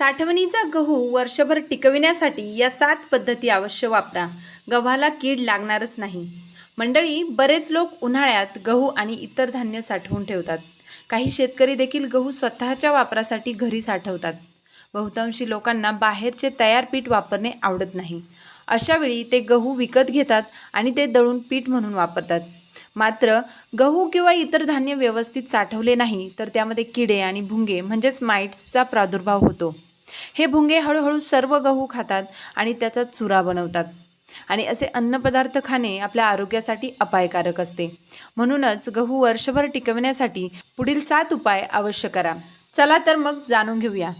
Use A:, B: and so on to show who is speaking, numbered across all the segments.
A: साठवणीचा गहू वर्षभर टिकविण्यासाठी या सात पद्धती अवश्य वापरा. गव्हाला कीड लागणारच नाही. मंडळी बरेच लोक उन्हाळ्यात गहू आणि इतर धान्य साठवून ठेवतात. काही शेतकरी देखील गहू स्वतःच्या वापरासाठी घरी साठवतात. बहुतांशी लोकांना बाहेरचे तयार पीठ वापरणे आवडत नाही. अशावेळी ते गहू विकत घेतात आणि ते दळून पीठ म्हणून वापरतात. मात्र गहू किंवा इतर धान्य व्यवस्थित साठवले नाही तर त्यामध्ये किडे आणि भुंगे म्हणजेच माइट्सचा प्रादुर्भाव होतो. हे भुंगे हळूहळू सर्व गहू खातात आणि त्याचा चुरा बनवतात. आणि असे अन्नपदार्थ खाणे आपल्या आरोग्यासाठी अपायकारक असते. म्हणूनच गहू वर्षभर टिकवण्यासाठी पुढील सात उपाय अवश्य करा. चला तर मग जाणून घेऊया.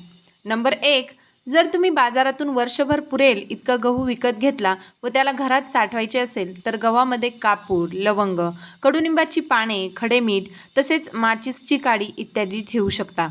A: नंबर एक जर तुम्ही बाजारातून वर्षभर पुरेल इतका गहू विकत घेतला व त्याला घरात साठवायचे असेल तर गव्हामध्ये कापूर लवंग कडुनिंबाची पाने खडे मीठ तसेच माचिसची काडी इत्यादी ठेवू शकता.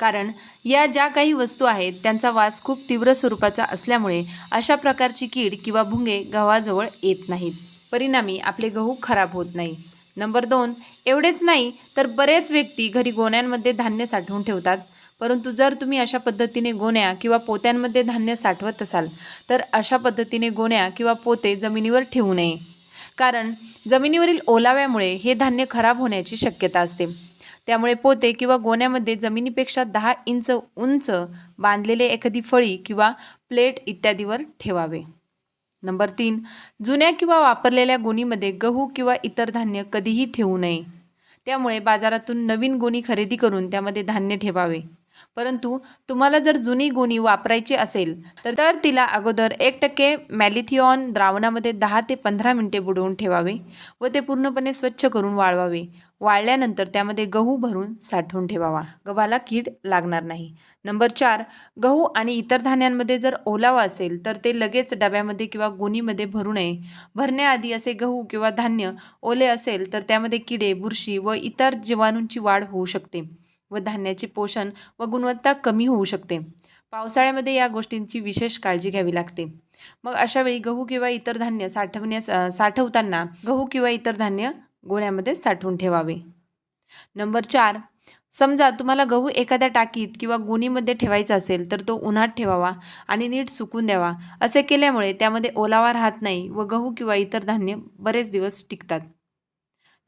A: कारण या ज्या काही वस्तू आहेत त्यांचा वास खूप तीव्र स्वरूपाचा असल्यामुळे अशा प्रकारची कीड किंवा भुंगे गव्हाजवळ येत नाहीत. परिणामी आपले गहू खराब होत नाही. नंबर दोन एवढेच नाही तर बरेच व्यक्ती घरी गोण्यांमध्ये धान्य साठवून ठेवतात. परंतु जर तुम्ही अशा पद्धतीने गोण्या किंवा पोत्यांमध्ये धान्य साठवत असाल तर अशा पद्धतीने गोण्या किंवा पोते जमिनीवर ठेवू नये. कारण जमिनीवरील ओलाव्यामुळे हे धान्य खराब होण्याची शक्यता असते. त्यामुळे पोते किंवा गोण्यामध्ये जमिनीपेक्षा दहा इंच उंच बांधलेले एखादी फळी किंवा प्लेट इत्यादीवर ठेवावे. नंबर तीन जुन्या किंवा वापरलेल्या गोणीमध्ये गहू किंवा इतर धान्य कधीही ठेवू नये. त्यामुळे बाजारातून नवीन गोणी खरेदी करून त्यामध्ये धान्य ठेवावे. परंतु तुम्हाला जर जुनी गोणी वापरायची असेल तर तर तिला अगोदर एक टक्के मॅलिथिऑन द्रावणामध्ये दहा ते पंधरा मिनटे बुडवून ठेवावे व ते पूर्णपणे स्वच्छ करून वाळवावे. वाळल्यानंतर त्यामध्ये गहू भरून साठवून ठेवावा. गव्हाला कीड लागणार नाही. नंबर चार गहू आणि इतर धान्यांमध्ये जर ओलावा असेल तर ते लगेच डब्यामध्ये किंवा गोणीमध्ये भरू नये. भरण्याआधी असे गहू किंवा धान्य ओले असेल तर त्यामध्ये किडे बुरशी व इतर जीवाणूंची वाढ होऊ शकते. व धान्याचे पोषण व गुणवत्ता कमी होऊ शकते. पावसाळ्यामध्ये या गोष्टींची विशेष काळजी घ्यावी लागते. मग अशावेळी गहू किंवा इतर धान्य साठवण्यास साठवताना गहू किंवा इतर धान्य गोण्यामध्ये साठवून ठेवावे. नंबर चार समजा तुम्हाला गहू एखाद्या टाकीत किंवा गुणीमध्ये ठेवायचा असेल तर तो उन्हात ठेवावा आणि नीट सुकून द्यावा. असे केल्यामुळे त्यामध्ये ओलावा राहत नाही व गहू किंवा इतर धान्य बरेच दिवस टिकतात.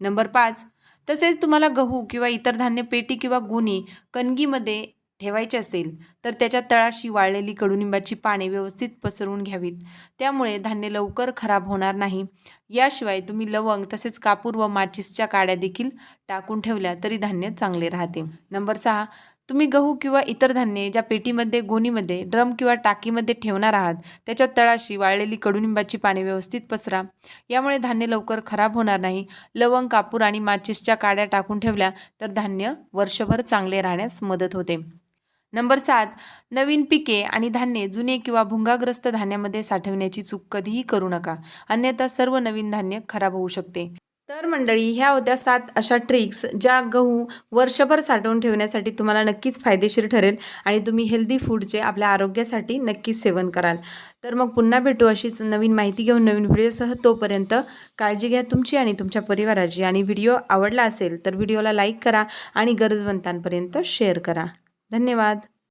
A: नंबर पाच तसेच तुम्हाला गहू किंवा इतर धान्य पेटी किंवा गुणी कणगीमध्ये ठेवायचे असेल तर त्याच्या तळाशी वाळलेली कडुनिंबाची पाने व्यवस्थित पसरवून घ्यावीत. त्यामुळे धान्य लवकर खराब होणार नाही. याशिवाय तुम्ही लवंग तसेच कापूर व माचीसच्या काड्या देखील टाकून ठेवल्या तरी धान्य चांगले राहते. नंबर सहा तुम्ही गहू किंवा इतर धान्ये ज्या पेटीमध्ये गोणीमध्ये ड्रम किंवा टाकीमध्ये ठेवणार आहात त्याच्या तळाशी वाळलेली कडुनिंबाची पाने व्यवस्थित पसरा. यामुळे धान्य लवकर खराब होणार नाही. लवंग कापूर आणि माचिसच्या काड्या टाकून ठेवल्या तर धान्य वर्षभर चांगले राहण्यास मदत होते. नंबर सात नवीन पिके आणि धान्ये जुने किंवा भुंगाग्रस्त धान्यामध्ये साठवण्याची चूक कधीही करू नका. अन्यथा सर्व नवीन धान्य खराब होऊ शकते. तर मंडळी ह्या होत्या सात अशा ट्रिक्स ज्या गहू वर्षभर साठवून ठेवण्यासाठी तुम्हाला नक्कीच फायदेशीर ठरेल आणि तुम्ही हेल्दी फूडचे आपल्या आरोग्यासाठी नक्कीच सेवन कराल. तर मग पुन्हा भेटू अशीच नवीन माहिती घेऊन नवीन व्हिडिओसह. तोपर्यंत काळजी घ्या तुमची आणि तुमच्या परिवाराची. आणि व्हिडिओ आवडला असेल तर व्हिडिओला लाईक करा आणि गरजवंतांपर्यंत शेअर करा. धन्यवाद.